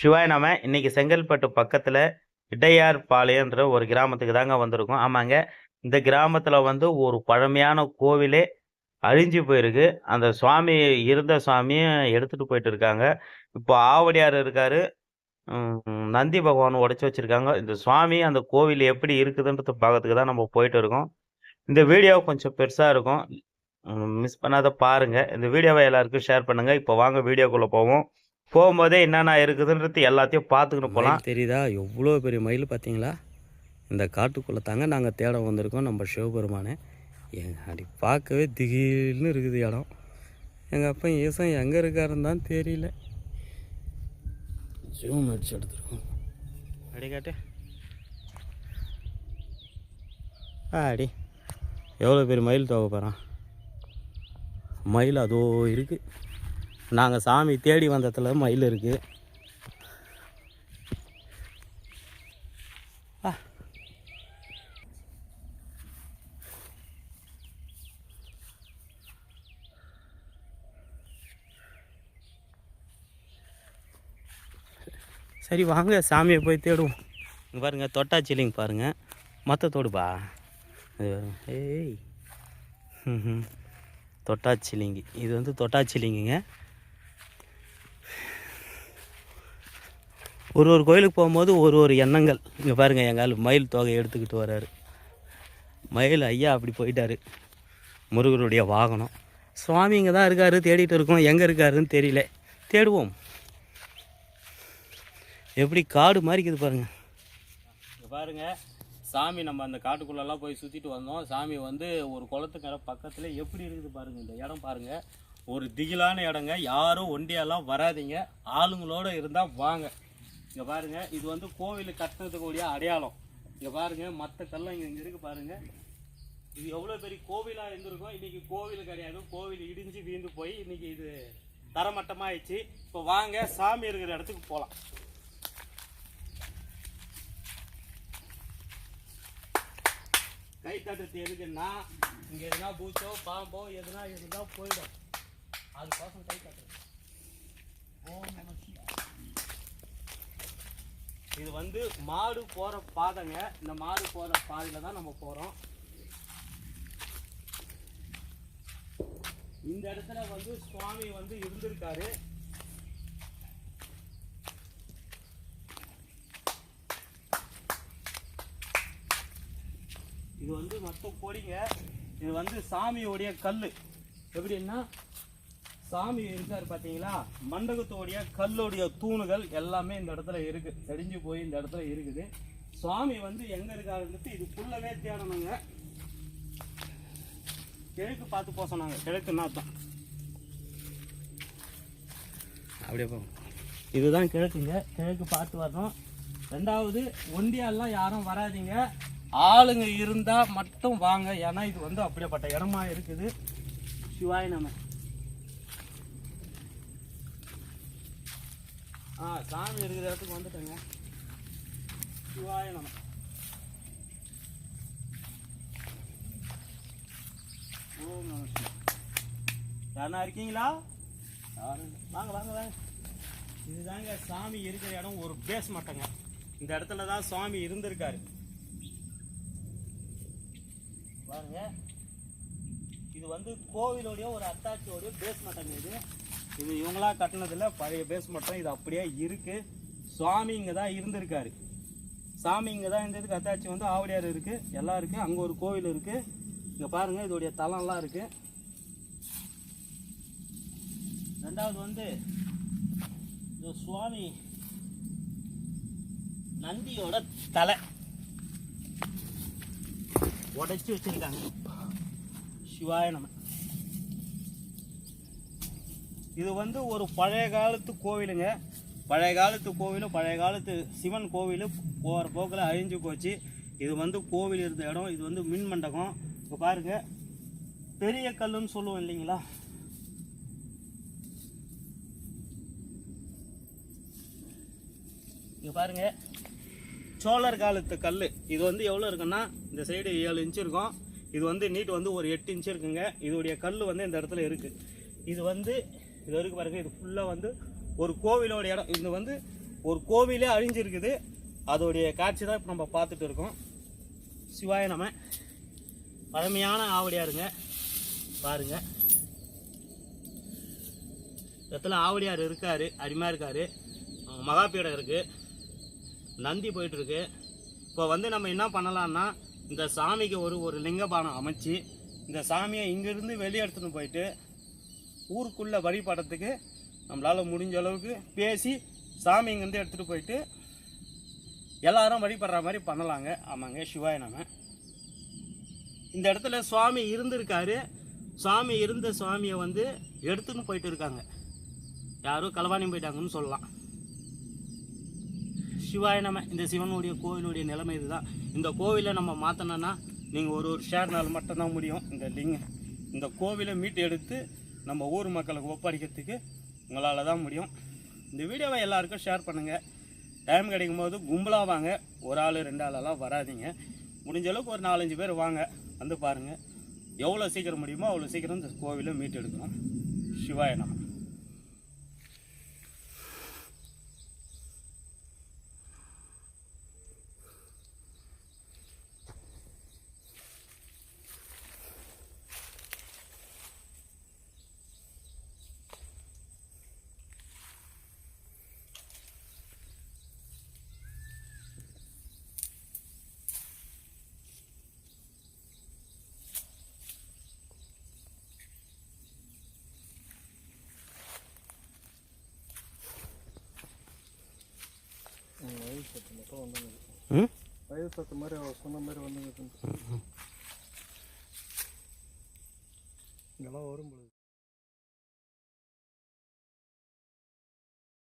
சிவாய் நம்ம இன்னைக்கு செங்கல்பட்டு பக்கத்தில் இடையார் பாளையன்ற ஒரு கிராமத்துக்கு தாங்க வந்திருக்கோம். ஆமாங்க. இந்த கிராமத்தில் வந்து ஒரு பழமையான கோவிலே அழிஞ்சு போயிருக்கு. அந்த சுவாமி இருந்த சுவாமியை எடுத்துகிட்டு போயிட்டு இருக்காங்க. இப்போ ஆவடியார் இருக்கார். நந்தி பகவான் உடைச்சி வச்சிருக்காங்க. இந்த சுவாமி அந்த கோவில் எப்படி இருக்குதுன்றது பார்க்கறதுக்கு தான் நம்ம போயிட்டு இருக்கோம். இந்த வீடியோ கொஞ்சம் பெருசாக இருக்கும். மிஸ் பண்ணாத பாருங்கள் இந்த வீடியோவை எல்லாருக்கும் ஷேர் பண்ணுங்கள் இப்போ வாங்க வீடியோக்குள்ளே போவோம். போகும்போதே என்னென்ன இருக்குதுன்றது எல்லாத்தையும் பார்த்துக்கிட்டு போகலாம். தெரியுதா? எவ்வளோ பெரிய மயில் பார்த்தீங்களா? இந்த காட்டுக்குள்ளே தாங்க நாங்கள் தேட வந்திருக்கோம். நம்ம சிவபெருமானை. எங்க அப்படி பார்க்கவே திகில்னு இருக்குது இடம். எங்கள் அப்பா ஈசன் எங்கே இருக்காருன்னு தான் தெரியல. ஜூம் அடிச்சு எடுத்துருக்கோம். அடி காட்டு. அடி. எவ்வளோ பெரிய மயில் தோக போகிறான் மயில் அதோ இருக்குது நாங்கள் சாமி தேடி வந்ததுல மயில் இருக்குது சரி வாங்க சாமியை போய் தேடுவோம். இங்கே பாருங்கள் தொட்டாச்சிலிங்க பாருங்க. மற்ற தோடுப்பா. இது பாருங்க. ஏய். ம்ஹும். தொட்டாச்சிலிங்கி இது வந்து தொட்டாச்சிலிங்கிங்க ஒரு ஒரு கோயிலுக்கு போகும்போது ஒரு ஒரு எண்ணங்கள். இங்கே பாருங்கள் எங்கள் ஆள் மயில் தொகையை எடுத்துக்கிட்டு வர்றாரு மயில் ஐயா அப்படி போயிட்டாரு. முருகருடைய வாகனம். சுவாமி இங்கே தான் இருக்காரு தேடிட்டு இருக்கோம். எங்கே இருக்காருன்னு தெரியல. தேடுவோம். எப்படி காடு மாதிரி இருக்குது இங்கே பாருங்க சாமி நம்ம அந்த காட்டுக்குள்ளெல்லாம் போய் சுற்றிட்டு வந்தோம். சாமி வந்து ஒரு குளத்துக்கார பக்கத்தில் எப்படி இருக்குது பாருங்க இந்த இடம் பாருங்கள் ஒரு திகிலான இடங்க. யாரும் ஒண்டியெல்லாம் வராதீங்க. ஆளுங்களோட இருந்தால் வாங்க. இங்கே பாருங்கள் இது வந்து கோவில் கட்டினதுக்கூடிய அடையாளம். இங்கே பாருங்கள் மற்ற கல்லாம் இங்கே இங்கே இருக்குது பாருங்கள் இது எவ்வளோ பெரிய கோவிலாக இருந்திருக்கும் இன்றைக்கி கோவில் கிடையாது. கோவில் இடிஞ்சு வீழ்ந்து போய் இன்றைக்கி இது தரமட்டமாயிடுச்சு. இப்போ வாங்க சாமி இருக்கிற இடத்துக்கு போகலாம் கை தட்டுறது எதுக்குன்னா இங்கே எதுனா பூச்சோ பாம்போ எதுனா இருந்தால் போயிடும். அதுக்கோசம் கை காட்டுறது. இது வந்து மாடு போற பாதைங்க. இந்த மாடு போற பாதையில தான் நம்ம போறோம். இந்த இடத்துல வந்து சுவாமி வந்து இருந்திருக்காரு. இது வந்து மொத்தம் கொடிங்க இது வந்து சாமியோடைய கல் எப்படின்னா சாமி இருக்காரு பார்த்தீங்களா மண்டபத்தோடைய கல்லுடைய தூணுகள் எல்லாமே இந்த இடத்துல இருக்கு. செடிஞ்சு போய் இந்த இடத்துல இருக்குது. சுவாமி வந்து எங்க இருக்காருன்றது இதுக்குள்ளவே தேடணுங்க. கிழக்கு பார்த்து போக சொன்னாங்க. கிழக்கு நாத்தம் அப்படியே போங்க இதுதான் கிழக்குங்க. கிழக்கு பார்த்து வரணும். ரெண்டாவது ஒண்டியாலாம் யாரும் வராதீங்க. ஆளுங்க இருந்தா மட்டும் வாங்க. ஏன்னா இது வந்து அப்படியேப்பட்ட இடமா இருக்குது. சிவாய் நம்ம ஆ சாமி இருக்கிற இடத்துக்கு வந்துட்டேங்க. சிவாய நம்ம ஓம் நம சிவாய. யாருன்னா இருக்கீங்களா? வாங்க வாங்க வாங்க. இதுதாங்க சாமி இருக்கிற இடம். ஒரு பேஸ் மட்டங்க. இந்த இடத்துல தான் சுவாமி இருந்திருக்காரு. பாருங்க. இது வந்து கோவிலோடைய ஒரு அத்தாட்சியோடைய பேஸ் இது. இது இவங்களா கட்டினதில்ல பழைய பேஸ் மட்டம் இது அப்படியே இருக்கு. சுவாமி இங்கே தான் இருந்திருக்காரு. சாமி இங்கே தான் இருந்ததுக்கு அத்தாட்சி வந்து ஆவடியார் இருக்கு. எல்லாம் இருக்குது அங்கே ஒரு கோவில் இருக்கு. இங்கே பாருங்க இதோடைய தலம்லாம் இருக்கு. ரெண்டாவது வந்து இந்த சுவாமி நந்தியோட தலை. உடச்சி வச்சிருக்காங்க. சிவாய நம. இது வந்து ஒரு பழைய காலத்து கோவிலுங்க. பழைய காலத்து கோவில் பழைய காலத்து சிவன் கோவில் போகிற போக்கில் அழிஞ்சு போச்சு. இது வந்து கோவில் இருந்த இடம். இது வந்து மின் மண்டபம். இப்போ பாருங்க. பெரிய கல்லுன்னு சொல்லுவோம் இல்லைங்களா? இங்கே பாருங்க. சோழர் காலத்து கல் இது வந்து எவ்வளோ இருக்குன்னா இந்த சைடு ஏழு இன்ச்சு இருக்கும். இது வந்து நீட் வந்து ஒரு எட்டு இன்ச்சு இருக்குங்க. இதோடைய கல் வந்து இந்த இடத்துல இருக்குது இது வந்து இது வரைக்கும் பாருங்க இது ஃபுல்லாக வந்து ஒரு கோவிலோட இடம். இது வந்து ஒரு கோவிலே அழிஞ்சிருக்குது. அதோடைய காட்சி தான் இப்போ நம்ம பார்த்துட்டு இருக்கோம். சிவாய நம்ம பழமையான ஆவடியாருங்க. பாருங்க. இடத்துல ஆவடியார் இருக்கார் அருமையாக இருக்கார். மகாபீடம் இருக்குது நந்தி போயிட்டுருக்கு இப்போ வந்து நம்ம என்ன பண்ணலான்னா இந்த சாமிக்கு ஒரு ஒரு லிங்கபானம் அமைச்சு இந்த சாமியை இங்கிருந்து வெளியே எடுத்துன்னு போயிட்டு ஊருக்குள்ளே வழிபடுறதுக்கு நம்மளால் முடிஞ்ச அளவுக்கு பேசி சாமி இங்கேருந்து எடுத்துகிட்டு போயிட்டு எல்லாரும் வழிபடுற மாதிரி பண்ணலாங்க. ஆமாங்க சிவாய நம்ம இந்த இடத்துல சுவாமி இருந்திருக்காரு. சுவாமி இருந்த சுவாமியை வந்து எடுத்துன்னு போயிட்டு இருக்காங்க. யாரும் களவாணி போயிட்டாங்கன்னு சொல்லலாம். சிவாய நம்ம இந்த சிவனுடைய கோவிலுடைய நிலைமை இதுதான். இந்த கோவிலை நம்ம மாற்றணும்னா நீங்கள் ஒரு ஒரு ஷேர்னால் மட்டும்தான் முடியும். இந்த லிங்க இந்த கோவிலை மீட்டு எடுத்து நம்ம ஊர் மக்களுக்கு ஒப்படைக்கிறதுக்கு உங்களால் தான் முடியும். இந்த வீடியோவை எல்லாருக்கும் ஷேர் பண்ணுங்கள் டைம் கிடைக்கும் போது கும்பலாக வாங்க. ஒரு ஆள் ரெண்டு ஆளெல்லாம் வராதீங்க. முடிஞ்ச அளவுக்கு ஒரு நாலஞ்சு பேர் வாங்க. வந்து பாருங்கள் எவ்வளோ சீக்கிரம் முடியுமோ அவ்வளோ சீக்கிரம் இந்த கோவிலை மீட்டு எடுக்கணும். சிவாய நம்ம வயல் சத்து மாதிரி சொன்ன மாதிரி வந்துங்க இங்கெல்லாம் வரும் பொழுது